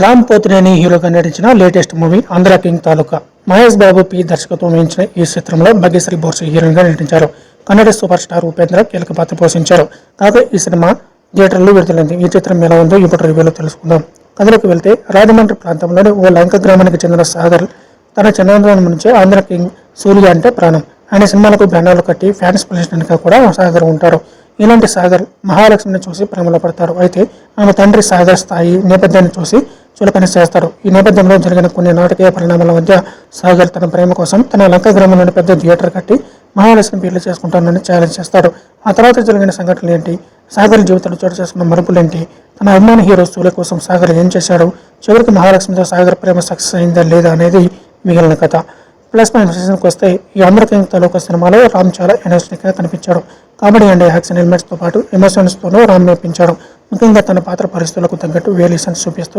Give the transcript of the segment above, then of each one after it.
రామ్ పోతినేని హీరోగా నటించిన latest movie Andhra King Taluka. Mahesh Babu P దర్శకత్వం వహించిన ఈ చిత్రంలో భాగ్యశ్రీ బోర్సు హీరోయిన్గా నటించారు. కన్నడ సూపర్ స్టార్ ఉపేంద్ర కీలక పాత్ర పోషించారు. కాగా ఈ సినిమా థియేటర్లో విడుదలైంది. ఈ చిత్రం ఎలా ఉందో ఇప్పుడు రివ్యూలో తెలుసుకుందాం. కథలోకి వెళ్తే రాజమండ్రి ప్రాంతంలోని ఓ లంక గ్రామానికి చెందిన సాగర్ తన చిన్నతనం నుంచే ఆంధ్ర కింగ్ సూర్య అంటే ప్రాణం. ఆయన సినిమాలకు బ్యానర్లు కట్టి ఫ్యాన్స్ పిలిచినట్టుగా కూడా సాగర్ ఉంటారు. ఇలాంటి సాగర్ మహాలక్ష్మిని చూసి ప్రేమలో పడతారు. అయితే ఆమె తండ్రి సాగర్ స్థాయి నేపథ్యాన్ని చూసి చులకన చేస్తారు. ఈ నేపథ్యంలో జరిగిన కొన్ని నాటకీయ పరిణామాల మధ్య సాగర్ తన ప్రేమ కోసం తన లంక గ్రామంలోని పెద్ద థియేటర్ కట్టి మహాలక్ష్మి పెళ్ళి చేసుకుంటానని ఛాలెంజ్ చేస్తాడు. ఆ తర్వాత జరిగిన సంఘటనలు ఏంటి? సాగర్ జీవితంలో చోటు చేసుకున్న మరుపులేంటి తన అభిమాన హీరో సూర్య కోసం సాగర్ ఏం చేశాడు? చివరికి మహాలక్ష్మితో సాగర్ ప్రేమ సక్సెస్ అయిందా లేదా అనేది మిగిలిన కథ. ప్లస్ పాయింట్ సీజన్కి వస్తే ఈ అమృతం తాలూకా సినిమాలో రామ్ చాలా ఎనర్జెటిక్గా కనిపించాడు. కామెడీ అండ్ యాక్షన్ ఎలిమెంట్స్తో పాటు ఎమోషన్స్తోనూ రామ్ నేర్పించాడు ముఖ్యంగా తన పాత్ర పరిస్థితులకు తగ్గట్టు వేరియేషన్స్ చూపిస్తూ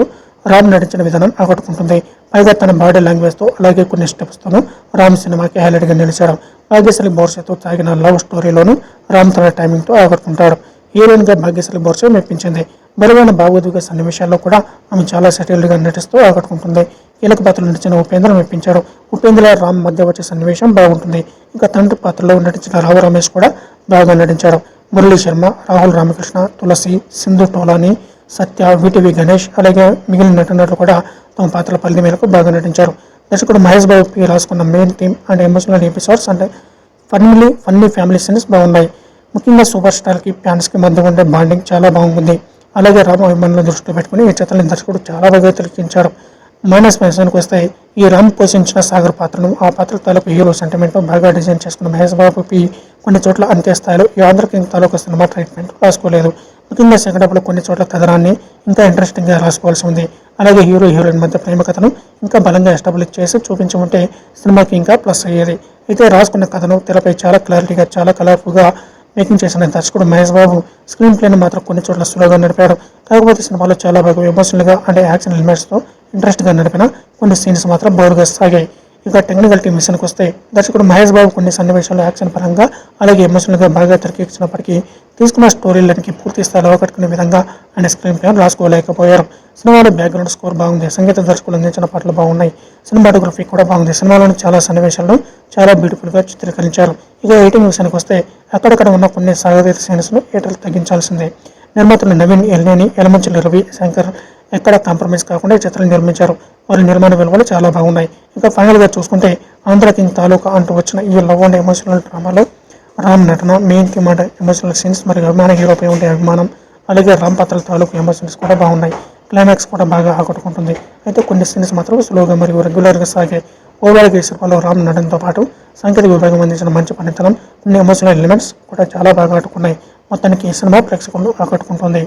రామ్ నటించిన విధానం ఆకట్టుకుంటుంది. పైగా తన బాడీ లాంగ్వేజ్తో అలాగే కొన్ని స్టెప్స్తోనూ రామ్ సినిమాకి హైలైట్గా నిలిచాడు. భాగ్యశ్రీ బోర్సేతో సాగిన లవ్ స్టోరీలోనూ రామ్ తన టైమింగ్తో ఆకట్టుకుంటాడు. హీరోయిన్గా భాగ్యశ్రీ బోర్సే మెప్పించింది. బరువైన భావోద్వేగ సన్నివేశాల్లో కూడా ఆమె చాలా సెటిల్డ్గా నటిస్తూ ఆకట్టుకుంటుంది. కీలక పాత్రలు నటించిన ఉపేంద్ర మెప్పించాడు. ఉపేంద్ర రామ్ మధ్య వచ్చే సన్నివేశం బాగుంటుంది. ఇంకా తండ్రి పాత్రలో నటించిన రావు రమేష్ కూడా బాగా నటించాడు. మురళీ శర్మ రాహుల్ రామకృష్ణ తులసి సింధు టోలాని సత్య విటివి గణేష్ అలాగే మిగిలిన నటునట్లు కూడా తమ పాత్రల పరిధి మేరకు బాగా నటించారు. దర్శకుడు మహేష్ బాబుకి రాసుకున్న main theme and emotional episodes అంటే ఫన్నీ ఫన్నీ ఫ్యామిలీ సీన్స్ బాగున్నాయి. ముఖ్యంగా సూపర్ స్టార్కి ఫ్యాన్స్కి మధ్య ఉండే బాండింగ్ చాలా బాగుంది. అలాగే రామ్ అభిమానులు దృష్టిలో పెట్టుకుని ఈ చిత్రాన్ని దర్శకుడు చాలా బాగా తిలకించాడు. మైనస్ మైనస్కి వస్తే ఈ రామ్ పోషించిన సాగర్ పాత్రను ఆ పాత్ర తాలూకు హీరో సెంటిమెంట్ బాగా డిజైన్ చేసుకున్న మహేష్ బాబుకి కొన్ని చోట్ల అంతే స్థాయిలో ఈ ఆంధ్ర కింగ్ తాలూకు సినిమా ట్రీట్మెంట్ రాసుకోలేదు. ముఖ్యంగా సెకండ్ హాఫ్లో కొన్ని చోట్ల కథనాన్ని ఇంకా ఇంట్రెస్టింగ్గా రాసుకోవాల్సి ఉంది. అలాగే హీరో హీరోయిన్ మధ్య ప్రేమ కథను ఇంకా బలంగా ఎస్టాబ్లిష్ చేసి చూపించమంటే సినిమాకి ఇంకా ప్లస్ అయ్యేది. అయితే రాసుకున్న కథను తెరపై చాలా క్లారిటీగా చాలా కలర్ఫుల్గా మేకింగ్ చేసిన దర్శకుడు మహేష్ బాబు స్క్రీన్ ప్లేని మాత్రం కొన్ని చోట్ల స్లోగా నడిపాడు. కాకపోతే సినిమాలో చాలా బాగా ఎమోషనల్గా అంటే యాక్షన్ ఎలిమెంట్స్తో ఇంట్రెస్ట్గా నడిపిన కొన్ని సీన్స్ మాత్రం బోరుగా సాగాయి. ఇక టెక్నికల్ టీమ్ మిషన్కి వస్తే దర్శకుడు మహేష్ బాబు కొన్ని సన్నివేశాలు యాక్షన్ పరంగా అలాగే ఎమోషనల్గా బాగా తెరకెక్కించినప్పటికీ తీసుకున్న స్టోరీలకి పూర్తి స్థాయిలో అవకట్టుకునే విధంగా ఆయన స్క్రీన్ ప్లే రాసుకోలేకపోయారు. సినిమాలో బ్యాక్గ్రౌండ్ స్కోర్ బాగుంది. సంగీత దర్శకులు అందించిన పాటలు బాగున్నాయి. సినిమాటోగ్రఫీ కూడా బాగుంది. సినిమాలోని చాలా సన్నివేశాలను చాలా బ్యూటిఫుల్గా చిత్రీకరించారు. ఇక ఎయిటింగ్ విషయానికి వస్తే అక్కడక్కడ ఉన్న కొన్ని సాగతీత సీన్స్ను ఏటలు తగ్గించాల్సిందే. నిర్మాతలు నవీన్ ఎల్నేని ఎలమంచుల రవి శంకర్ ఎక్కడ కాంప్రమైజ్ కాకుండా ఈ చిత్రాన్ని నిర్మించారు. వారి నిర్మాణ విలువలు చాలా బాగున్నాయి. ఇంకా ఫైనల్గా చూసుకుంటే ఆంధ్ర కింగ్ తాలూకా అంటూ వచ్చిన ఈ లవ్ అండ్ ఎమోషనల్ డ్రామాలో రామ్ నటన మెయిన్ థీమ్ ఎమోషనల్ సీన్స్ మరియు అభిమాన హీరోపై ఉండే అభిమానం అలాగే రామ్ పాత్రల తాలూకు ఎమోషన్స్ కూడా బాగున్నాయి. క్లైమాక్స్ కూడా బాగా ఆకట్టుకుంటుంది. అయితే కొన్ని సీన్స్ మాత్రం స్లోగా మరియు రెగ్యులర్గా సాగే ఓవరాల్గా ఈ సినిమాలో రామ్ నటనతో పాటు సాంకేతిక విభాగం అందించిన మంచి పనితనం కొన్ని ఎమోషనల్ ఎలిమెంట్స్ కూడా చాలా బాగా ఆడుకున్నాయి. మొత్తానికి ఈ సినిమా ప్రేక్షకులను ఆకట్టుకుంటుంది.